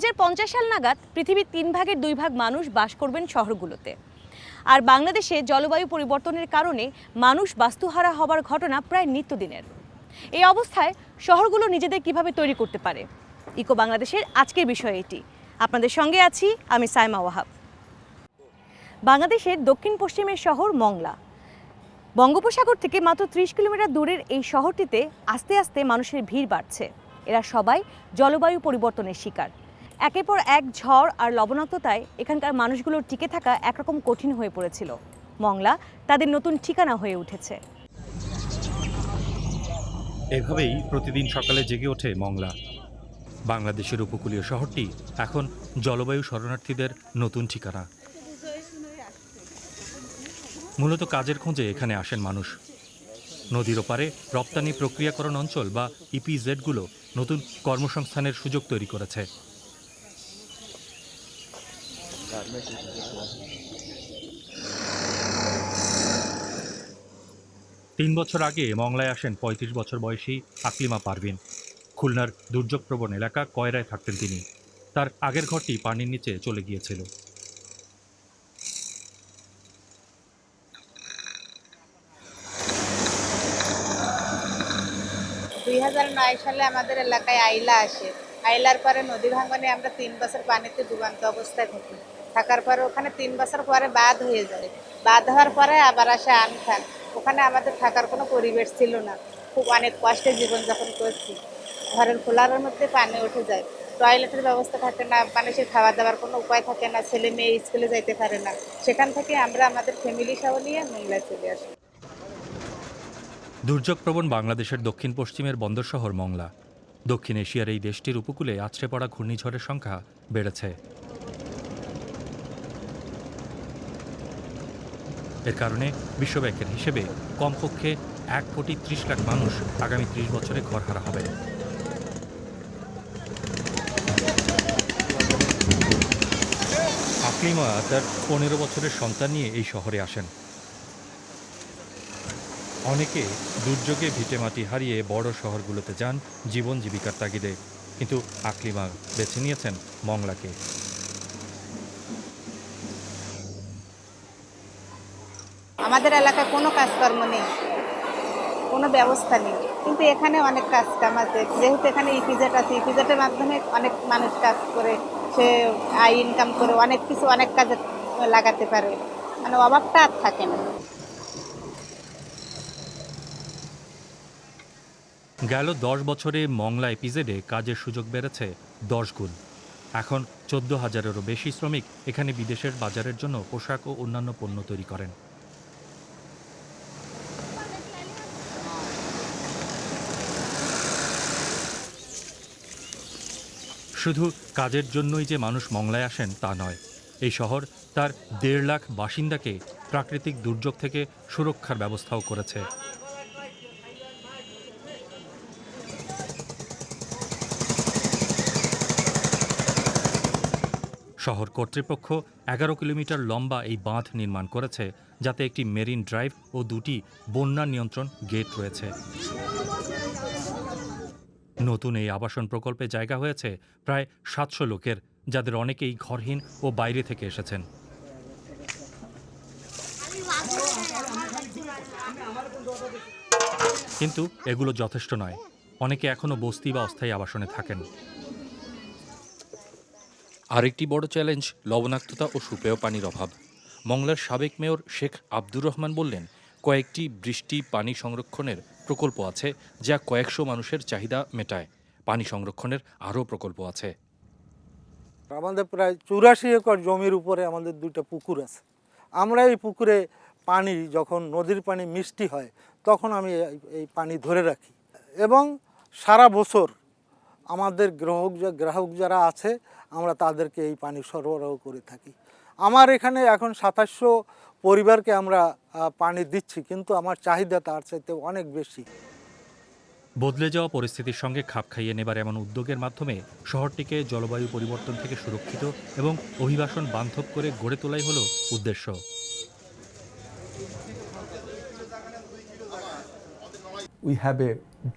সাল নাগাদ পৃথিবীর তিন ভাগের দুই ভাগ মানুষ বাস করবেন শহরগুলোতে। আর বাংলাদেশে জলবায়ু পরিবর্তনের কারণে মানুষ বাস্তুহারা হবার ঘটনা প্রায় নিত্যদিনের। এই অবস্থায় শহরগুলো নিজেদের কীভাবে তৈরি করতে পারে? ইকো বাংলাদেশের আজকের বিষয় এটি। আপনাদের সঙ্গে আছি আমি সাইমা ওয়াহাব। বাংলাদেশের দক্ষিণ পশ্চিমের শহর মংলা। বঙ্গোপসাগর থেকে মাত্র ত্রিশ কিলোমিটার দূরের এই শহরটিতে আস্তে আস্তে মানুষের ভিড় বাড়ছে। এরা সবাই জলবায়ু পরিবর্তনের শিকার। একের পর এক ঝড় আর লবণাক্ততায় এখানকার মানুষগুলোর টিকে থাকা একরকম কঠিন হয়ে পড়েছিল। মংলা তাদের নতুন ঠিকানা হয়ে উঠেছে। এভাবেই প্রতিদিন সকালে জেগে ওঠে মংলা। বাংলাদেশের উপকূলীয় শহরটি এখন জলবায়ু শরণার্থীদের নতুন ঠিকানা। মূলত কাজের খোঁজে এখানে আসেন মানুষ। নদীর ওপারে রপ্তানি প্রক্রিয়াকরণ অঞ্চল বা ইপিজেডগুলো নতুন কর্মসংস্থানের সুযোগ তৈরি করেছে। তিন বছর আগে মংলায় আসেন ৩৫ বছর বয়সী আকলিমা পারভিন। খুলনার দুর্যোগপ্রবণ এলাকা কয়রায় থাকতেন তিনি। তার আগের ঘরটি পানির নিচে চলে গিয়েছিল। দুই হাজার নয় সালে আমাদের এলাকায় আইলা আসে। আইলার পরে নদী ভাঙনে আমরা তিন বছর পানিতে ডুবান্ত অবস্থায় থাকি থাকার পরে ওখানে তিন বছর পরে বাদ হয়ে যায়। বাদ হওয়ার পরে আবার আসে আনখান ওখানে আমাদের থাকার কোনো পরিবেশ ছিল না। খুব অনেক কষ্টে জীবনযাপন করছি। ঘরের খোলার মধ্যে পানি উঠে যায়। টয়লেটের ব্যবস্থা থাকে না, মানুষের খাওয়া দাওয়ার কোনো উপায় থাকে না, ছেলে মেয়ে স্কুলে যাইতে পারে না। সেখান থেকে আমরা আমাদের ফ্যামিলি সহ নিয়ে মোংলায় চলে আসি। দুর্যোগপ্রবণ বাংলাদেশের দক্ষিণ পশ্চিমের বন্দর শহর মংলা। দক্ষিণ এশিয়ার এই দেশটির উপকূলে আছড়ে পড়া ঘূর্ণিঝড়ের সংখ্যা বেড়েছে। এর কারণে বিশ্বব্যাংকের হিসেবে কমপক্ষে এক কোটি ত্রিশ লাখ মানুষ আগামী ত্রিশ বছরে ঘরহারা হবে। আকলিমা তার পনেরো বছরের সন্তান নিয়ে এই শহরে আসেন। অনেকে দুর্যোগে ভিটেমাটি হারিয়ে বড় শহরগুলোতে যান জীবন জীবিকার তাগিদে। কিন্তু আকলিমা বেছে নিয়েছেন মংলাকে। আমাদের এলাকায় কোনো কাজকর্ম নেই, কোনো ব্যবস্থা নেই। কিন্তু এখানে অনেক কাজ কাম আছে। যেহেতু এখানে ইপিজেট আছে ইপিজেটের মাধ্যমে অনেক মানুষ কাজ করে, সে আয় ইনকাম করে, অনেক কিছু, অনেক কাজে লাগাতে পারে। মানে অভাবটা আর থাকে না। গেল দশ বছরে মংলা এপিজেডে কাজের সুযোগ বেড়েছে দশ গুণ। এখন চোদ্দ হাজারেরও বেশি শ্রমিক এখানে বিদেশের বাজারের জন্য পোশাক ও অন্যান্য পণ্য তৈরি করেন। শুধু কাজের জন্যই যে মানুষ মংলায় আসেন তা নয়, এই শহর তার দেড় লাখ বাসিন্দাকে প্রাকৃতিক দুর্যোগ থেকে সুরক্ষার ব্যবস্থাও করেছে। শহর কর্তৃপক্ষ এগারো কিলোমিটার লম্বা এই বাঁধ নির্মাণ করেছে, যাতে একটি মেরিন ড্রাইভ ও দুটি বন্যা নিয়ন্ত্রণ গেট রয়েছে। নতুন এই আবাসন প্রকল্পে জায়গা হয়েছে প্রায় সাতশো লোকের, যাদের অনেকেই ঘরহীন ও বাইরে থেকে এসেছেন। কিন্তু এগুলো যথেষ্ট নয়। অনেকে এখনও বস্তি বা অস্থায়ী আবাসনে থাকেন। আরেকটি বড় চ্যালেঞ্জ লবণাক্ততা ও সুপেয় পানির অভাব। মংলার সাবেক মেয়র শেখ আব্দুর রহমান বললেন, কয়েকটি বৃষ্টি পানি সংরক্ষণের প্রকল্প আছে যা কয়েকশো মানুষের চাহিদা মেটায়। পানি সংরক্ষণের আরও প্রকল্প আছে। আমাদের প্রায় চুরাশি একর জমির উপরে আমাদের দুটো পুকুর আছে। আমরা এই পুকুরে পানি, যখন নদীর পানি মিষ্টি হয়, তখন আমি এই- এই পানি ধরে রাখি। এবং সারা বছর আমাদের গ্রাহক যা- গ্রাহক যারা আছে, আমরা তাদেরকে এই পানি সরবরাহ করে থাকি। আমার এখানে এখন সাতাশশো পরিবারকে আমরা পানি দিচ্ছি কিন্তু আমার চাহিদা তার চাইতে অনেক বেশি। বদলে যাওয়া পরিস্থিতির সঙ্গে খাপ খাইয়ে নেবার এমন উদ্যোগের মাধ্যমে শহরটিকে জলবায়ু পরিবর্তন থেকে সুরক্ষিত এবং অভিবাসন বান্ধব করে গড়ে তোলাই হল উদ্দেশ্য। We have a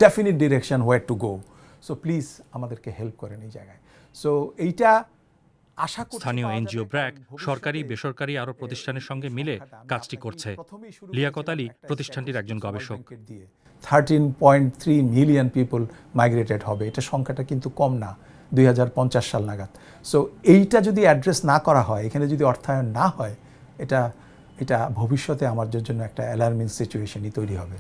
definite direction where to go so please আমাদেরকে হেল্প করেন এই জায়গায়। সো এইটা আশা স্থানীয় এনজিও ব্র্যাক সরকারি বেসরকারি আরও প্রতিষ্ঠানের সঙ্গে মিলে কাজটি করছে। লিয়াকত আলী প্রতিষ্ঠানটির একজন গবেষক। Thirteen point three million people migrated হবে। এটা সংখ্যাটা কিন্তু কম না দুই হাজার পঞ্চাশ সাল নাগাদ। সো এইটা যদি অ্যাড্রেস না করা হয় এখানে যদি অর্থায়ন না হয় এটা এটা ভবিষ্যতে আমাদের জন্য একটা অ্যালার্মিং সিচুয়েশনই তৈরি হবে।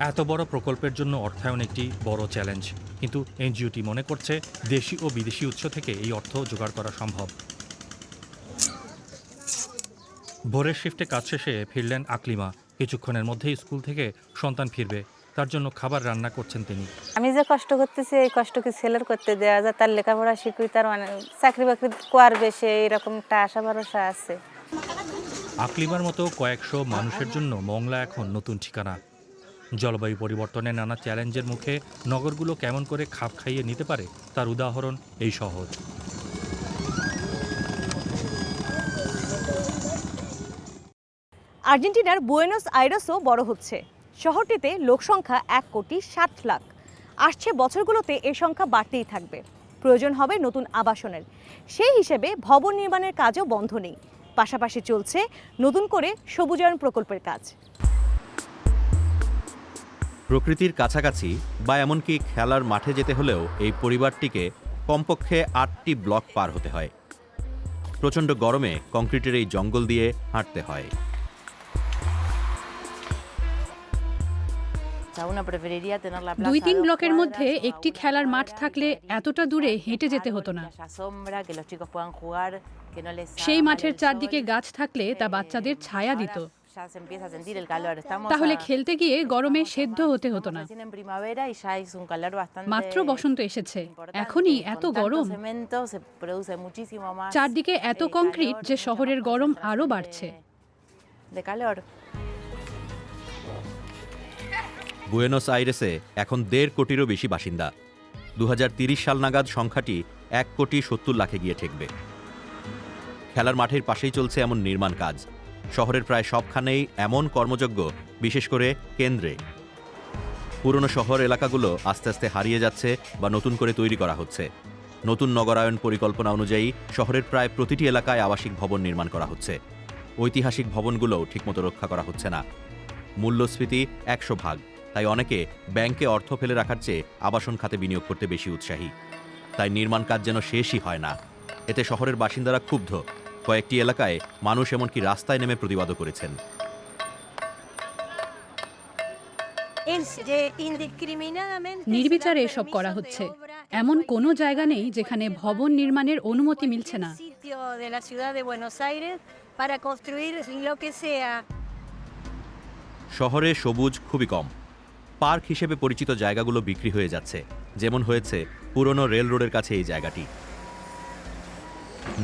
এত বড় প্রকল্পের জন্য অর্থায়ন একটি বড় চ্যালেঞ্জ। কিন্তু এনজিওটি মনে করছে দেশি ও বিদেশি উৎস থেকে এই অর্থ জোগাড় করা সম্ভব। ভোরের শিফটে কাজ শেষে ফিরলেন আকলিমা। কিছুক্ষণের মধ্যেই স্কুল থেকে সন্তান ফিরবে। তার জন্য খাবার রান্না করছেন তিনি। আমি যে কষ্ট করতেছি এই কষ্ট কি ছেলের করতে দেওয়া যায় তার লেখাপড়া শিখুই তার মানে চাকরি বাকরি করবে সে এরকম একটা আশা ভরসা আছে। আকলিমার মতো কয়েকশো মানুষের জন্য মংলা এখন নতুন ঠিকানা। জলবায়ু পরিবর্তনের নানা চ্যালেঞ্জের মুখে নগরগুলো কেমন করে খাপ খাইয়ে নিতে পারে, তার উদাহরণ এই শহর। আর্জেন্টিনার বুয়েনোস আইরেসও বড় হচ্ছে। শহরটিতে লোকসংখ্যা এক কোটি ষাট লাখ। আসছে বছরগুলোতে এ সংখ্যা বাড়তেই থাকবে। প্রয়োজন হবে নতুন আবাসনের। সেই হিসেবে ভবন নির্মাণের কাজও বন্ধ নেই। পাশাপাশি চলছে নতুন করে সবুজায়ন প্রকল্পের কাজ। প্রকৃতির কাছাকাছি বা এমনকি খেলার মাঠে যেতে হলেও এই পরিবারটিকে কমপক্ষে আটটি ব্লক পার হতে হয়। প্রচণ্ড গরমে কংক্রিটের এই জঙ্গল দিয়ে হাঁটতে হয়। দুই তিন ব্লকের মধ্যে একটি খেলার মাঠ থাকলে এতটা দূরে হেঁটে যেতে হতো না। সেই মাঠের চারদিকে গাছ থাকলে তা বাচ্চাদের ছায়া দিত। তাহলে খেলতে গিয়ে গরমে সেদ্ধ হতে হতো না মাত্র বসন্ত এসেছে এখনই এত গরম চারদিকে এত কংক্রিট যে শহরের গরম আরও বাড়ছে বুয়েনোস আইরেসে এখন দেড় কোটিরও বেশি বাসিন্দা। দু সাল নাগাদ সংখ্যাটি এক কোটি সত্তর লাখে গিয়ে ঠেকবে। খেলার মাঠের পাশেই চলছে এমন নির্মাণ কাজ। শহরের প্রায় সবখানেই এমন কর্মযজ্ঞ, বিশেষ করে কেন্দ্রে। পুরনো শহর এলাকাগুলো আস্তে আস্তে হারিয়ে যাচ্ছে বা নতুন করে তৈরি করা হচ্ছে। নতুন নগরায়ন পরিকল্পনা অনুযায়ী শহরের প্রায় প্রতিটি এলাকায় আবাসিক ভবন নির্মাণ করা হচ্ছে। ঐতিহাসিক ভবনগুলোও ঠিকমতো রক্ষা করা হচ্ছে না। মূল্যস্ফীতি একশো ভাগ, তাই অনেকে ব্যাংকে অর্থ ফেলে রাখার চেয়ে আবাসন খাতে বিনিয়োগ করতে বেশি উৎসাহী। তাই নির্মাণ কাজ যেন শেষই হয় না। এতে শহরের বাসিন্দারা ক্ষুব্ধ। কয়েকটি এলাকায় মানুষ এমনকি রাস্তায় নেমে প্রতিবাদও করেছেন। নির্বিচারে এসব করা হচ্ছে। এমন কোনো জায়গা নেই যেখানে ভবন নির্মাণের অনুমতি মিলছে না। শহরে সবুজ খুবই কম পার্ক হিসেবে পরিচিত জায়গাগুলো বিক্রি হয়ে যাচ্ছে যেমন হয়েছে পুরনো রেল রোডের কাছে এই জায়গাটি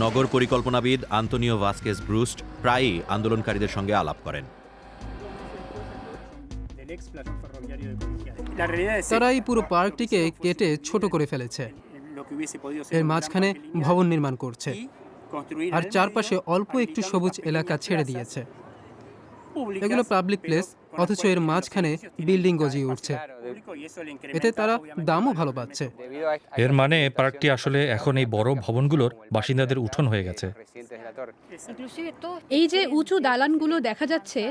নগর পরিকল্পনাবিদ আন্তনিও ভাস্কেস ব্রুস্ট প্রায়ই আন্দোলনকারীদের সঙ্গে আলাপ করেন। তারা এই পুরো পার্কটিকে কেটে ছোট করে ফেলেছে। এর মাঝখানে ভবন নির্মাণ করছে। আর চারপাশে অল্প একটু সবুজ এলাকা ছেড়ে দিয়েছে। এগুলো পাবলিক প্লেস অথচ এর মাঝখানে বিল্ডিং গজিয়ে উঠছে। এতে তারা দামও ভালো পাচ্ছে। এর মানে পার্কটি আসলে এখন এই বড় ভবনগুলোর বাসিন্দাদের উঠোন হয়ে গেছে। এই যে উঁচু দালানগুলো দেখা যাচ্ছে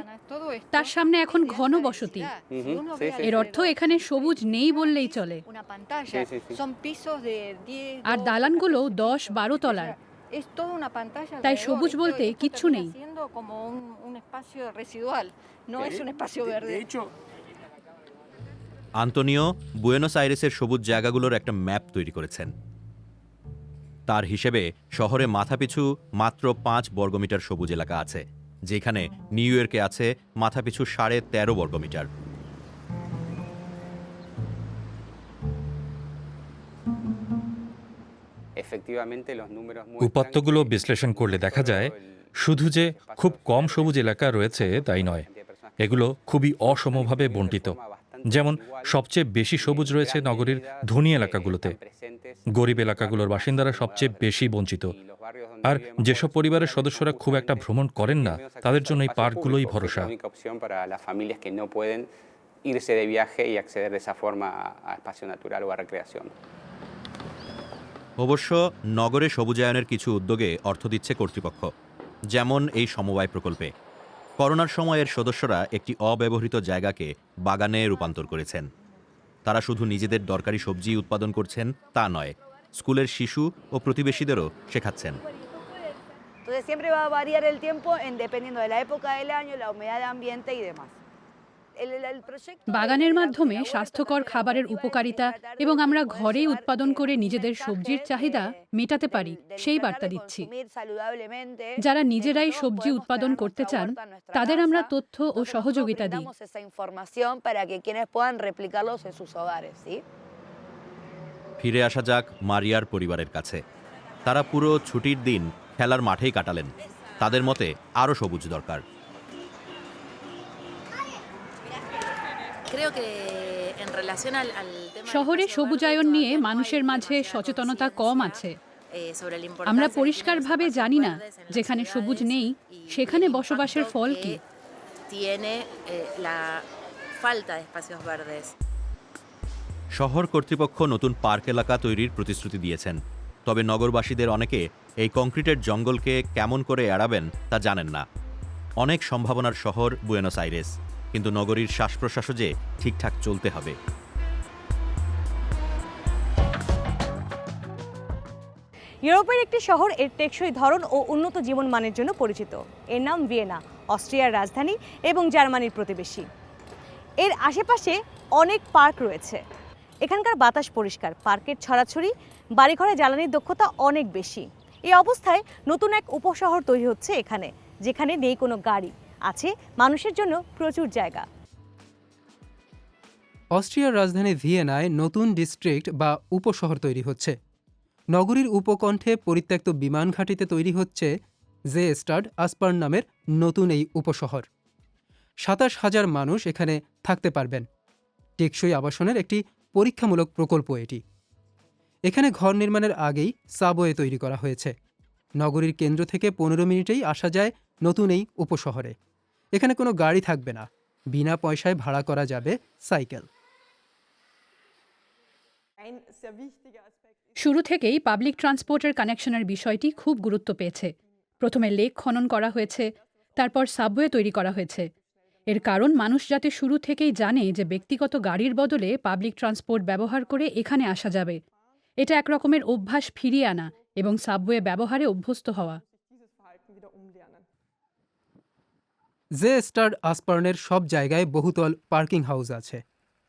তার সামনে এখন ঘন বসতি এর অর্থ এখানে সবুজ নেই বললেই চলে। আর দালানগুলো দশ বারো তলার। তাই সবুজ বলতে কিচ্ছু নেই। আন্তনিও বুয়েনোস আইরেসের সবুজ জায়গাগুলোর একটা ম্যাপ তৈরি করেছেন। তার হিসেবে শহরে মাথাপিছু মাত্র পাঁচ বর্গমিটার সবুজ এলাকা আছে যেখানে নিউ ইয়র্কে আছে মাথাপিছু সাড়ে তেরো বর্গমিটার। উপাত্তগুলো বিশ্লেষণ করলে দেখা যায় শুধু যে খুব কম সবুজ এলাকা রয়েছে তাই নয়। এগুলো খুবই অসমভাবে বণ্টিত। যেমন, সবচেয়ে বেশি সবুজ রয়েছে নগরীর ধনী এলাকাগুলোতে। গরিব এলাকাগুলোর বাসিন্দারা সবচেয়ে বেশি বঞ্চিত। আর যেসব পরিবারের সদস্যরা খুব একটা ভ্রমণ করেন না, তাদের জন্য এই পার্কগুলোই ভরসা. অবশ্য নগরে সবুজায়নের কিছু উদ্যোগে অর্থ দিচ্ছে কর্তৃপক্ষ, যেমন এই সমবায় প্রকল্পে। করোনার সময়ের সদস্যরা একটি অব্যবহৃত জায়গাকে বাগানে রূপান্তর করেছেন তারা শুধু নিজেদের দরকারি সবজি উৎপাদন করছেন তা নয় স্কুলের শিশু ও প্রতিবেশীদেরও শেখাচ্ছেন Entonces siempre va a variar el tiempo en dependiendo de la época del año, la humedad del ambiente y demás. El- el- el proyecto de- বাগানের মাধ্যমে স্বাস্থ্যকর খাবারের উপকারিতা এবং আমরা ঘরেই উৎপাদন করে নিজেদের সবজির চাহিদা মেটাতে পারি সেই বার্তা দিচ্ছি। যারা নিজেরাই সবজি উৎপাদন করতে চান তাদের আমরা তথ্য ও সহযোগিতা দিই। ফিরে আসা যাক মারিয়ার পরিবারের কাছে। তারা পুরো ছুটির দিন খেলার মাঠেই কাটালেন। তাদের মতে আরও সবুজ দরকার। শহরে সবুজায়ন নিয়ে মানুষের মাঝে সচেতনতা কম আছে। আমরা পরিষ্কারভাবে জানি না যেখানে সবুজ নেই সেখানে বসবাসের ফল কি? eh, la falta de espacios verdes. শহর কর্তৃপক্ষ নতুন পার্ক এলাকা তৈরির প্রতিশ্রুতি দিয়েছেন। তবে নগরবাসীদের অনেকে এই কংক্রিটের জঙ্গলকে কেমন করে এড়াবেন তা জানেন না। অনেক সম্ভাবনার শহর বুয়েনোস আইরেস। কিন্তু নগরীর শ্বাস প্রশ্বাসও যে ঠিকঠাক চলতে হবে। ইউরোপের একটি শহর এর টেকসই ধরন ও উন্নত জীবনমানের জন্য পরিচিত। এর নাম ভিয়েনা, অস্ট্রিয়ার রাজধানী এবং জার্মানির প্রতিবেশী। এর আশেপাশে অনেক পার্ক রয়েছে। এখানকার বাতাস পরিষ্কার, পার্কের ছড়াছড়ি, বাড়িঘরে জ্বালানির দক্ষতা অনেক বেশি। এই অবস্থায় নতুন এক উপশহর তৈরি হচ্ছে এখানে, যেখানে নেই কোনো গাড়ি। আছে মানুষের জন্য প্রচুর জায়গা। অস্ট্রিয়ার রাজধানী ভিয়েনায় নতুন ডিস্ট্রিক্ট বা উপশহর তৈরি হচ্ছে। নগরীর উপকণ্ঠে পরিত্যক্ত বিমান ঘাঁটিতে তৈরি হচ্ছে জে স্টাড আসপার্ন নামের নতুন এই উপশহর। সাতাশ হাজার মানুষ এখানে থাকতে পারবেন। টেকসই আবাসনের একটি পরীক্ষামূলক প্রকল্প এটি। এখানে ঘর নির্মাণের আগেই সাবওয়ে তৈরি করা হয়েছে। নগরীর কেন্দ্র থেকে পনেরো মিনিটেই আসা যায় নতুন এই উপশহরে। এখানে কোনো গাড়ি থাকবে না। বিনা পয়সায় ভাড়া করা যাবে সাইকেল। শুরু থেকেই পাবলিক ট্রান্সপোর্টের কানেকশনের বিষয়টি খুব গুরুত্ব পেয়েছে। প্রথমে লেক খনন করা হয়েছে, তারপর সাবওয়ে তৈরি করা হয়েছে। এর কারণ মানুষ যাতে শুরু থেকেই জানে যে ব্যক্তিগত গাড়ির বদলে পাবলিক ট্রান্সপোর্ট ব্যবহার করে এখানে আসা যাবে। এটা এক রকমের অভ্যাস ফিরিয়ে আনা এবং সাবওয়ে ব্যবহারে অভ্যস্ত হওয়া। জে স্টার আসপার্নের সব জায়গায় বহুতল পার্কিং হাউস আছে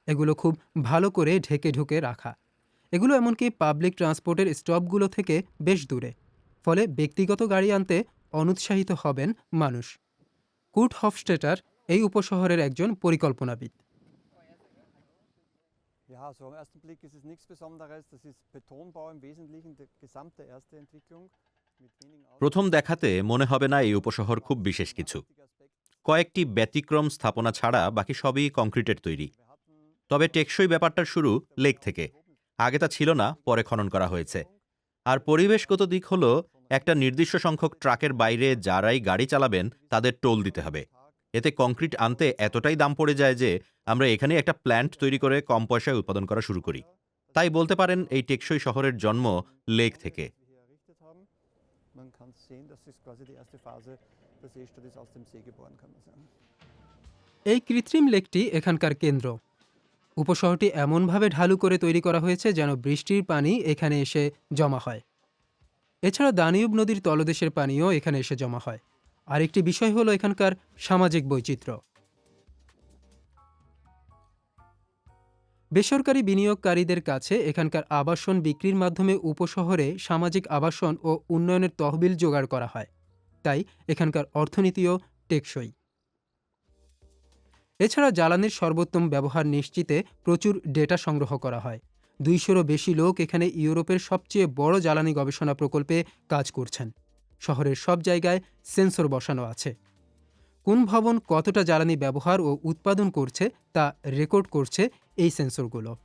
এগুলো খুব ভালো করে ঢেকে ঢুকে রাখা এগুলো এমনকি পাবলিক ট্রান্সপোর্টের স্টপগুলো থেকে বেশ দূরে ফলে ব্যক্তিগত গাড়ি আনতে অনুৎসাহিত হবেন মানুষ কুট হফস্টেটার এই উপশহরের একজন পরিকল্পনাবিদ Ja, so am ersten Blick ist es nichts Besonderes. Das ist Betonbau im Wesentlichen, die gesamte erste Entwicklung. mit wenigen Autos. প্রথম দেখাতে মনে হবে না এই উপশহর খুব বিশেষ কিছু কয়েকটি ব্যতিক্রম স্থাপনা ছাড়া বাকি সবই কংক্রিটের তৈরি। তবে টেকসই ব্যাপারটার শুরু লেক থেকে। আগে তা ছিল না, পরে খনন করা হয়েছে। আর পরিবেশগত দিক হলো, একটা নির্দিষ্ট সংখ্যক ট্রাকের বাইরে যারাই গাড়ি চালাবেন, তাদের টোল দিতে হবে। এতে কংক্রিট আনতে এতটাই দাম পড়ে যায় যে, আমরা এখানে একটা প্ল্যান্ট তৈরি করে কম পয়সায় উৎপাদন করা শুরু করি। তাই বলতে পারেন, এই টেকসই শহরের জন্ম লেক থেকে। এই কৃত্রিম লেকটি এখানকার কেন্দ্র। উপশহরটি এমনভাবে ঢালু করে তৈরি করা হয়েছে যেন বৃষ্টির পানি এখানে এসে জমা হয়। এছাড়া দানিউব নদীর তলদেশের পানিও এখানে এসে জমা হয়। আরেকটি বিষয় হলো এখানকার সামাজিক বৈচিত্র্য। বেসরকারি বিনিয়োগকারীদের কাছে এখানকার আবাসন বিক্রির মাধ্যমে উপশহরে সামাজিক আবাসন ও উন্নয়নের তহবিল জোগাড় করা হয়। তাই এখানকার অর্থনীতিও টেকসই। এছাড়া জ্বালানির সর্বোত্তম ব্যবহার নিশ্চিতে প্রচুর ডেটা সংগ্রহ করা হয়। দুইশোরও বেশি লোক এখানে ইউরোপের সবচেয়ে বড় জ্বালানি গবেষণা প্রকল্পে কাজ করছেন। শহরের সব জায়গায় সেন্সর বসানো আছে। কোন ভবন কতটা জ্বালানি ব্যবহার ও উৎপাদন করছে তা রেকর্ড করছে এই সেন্সরগুলো।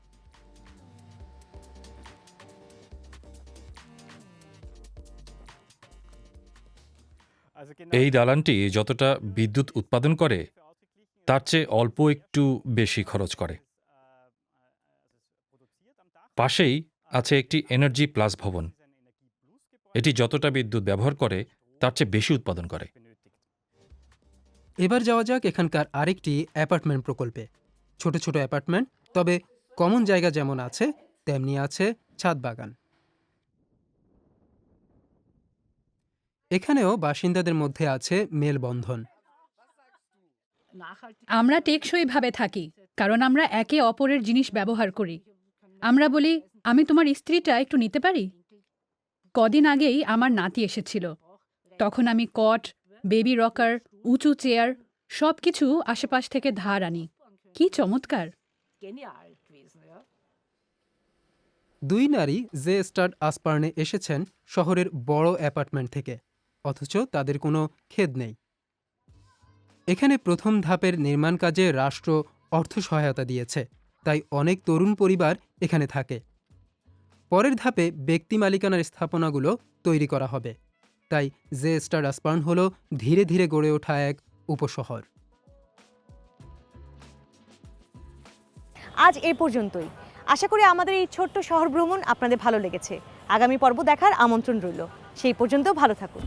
এই দালানটি যতটা বিদ্যুৎ উৎপাদন করে তার চেয়ে অল্প একটু বেশি খরচ করে। পাশেই আছে একটি এনার্জি প্লাস ভবন। এটি যতটা বিদ্যুৎ ব্যবহার করে তার চেয়ে বেশি উৎপাদন করে। এবার যাওয়া যাক এখানকার আরেকটি অ্যাপার্টমেন্ট প্রকল্পে। ছোট ছোট অ্যাপার্টমেন্ট তবে কমন জায়গা যেমন আছে তেমনি আছে ছাদ বাগান। এখানেও বাসিন্দাদের মধ্যে আছে মেলবন্ধন। আমরা টেকসইভাবে থাকি কারণ আমরা একে অপরের জিনিস ব্যবহার করি। আমরা বলি আমি তোমার স্ত্রীটা একটু নিতে পারি? কদিন আগেই আমার নাতি এসেছিল। তখন আমি কট বেবি রকার উঁচু চেয়ার সব কিছু আশেপাশ থেকে ধার আনি। কি চমৎকার! দুই নারী জে স্টার্ট আসপার্নে এসেছেন শহরের বড় অ্যাপার্টমেন্ট থেকে। অথচ তাদের কোনো খেদ নেই। এখানে প্রথম ধাপের নির্মাণ কাজে রাষ্ট্র অর্থ সহায়তা দিয়েছে, তাই অনেক তরুণ পরিবার এখানে থাকে। পরের ধাপে ব্যক্তি মালিকানার স্থাপনাগুলো তৈরি করা হবে, তাই জে স্টার আসপার্ন হল ধীরে ধীরে গড়ে ওঠা এক উপশহর। আজ এ পর্যন্তই। আশা করি আমাদের এই ছোট্ট শহর ভ্রমণ আপনাদের ভালো লেগেছে। আগামী পর্ব দেখার আমন্ত্রণ রইল। সেই পর্যন্ত ভালো থাকুন।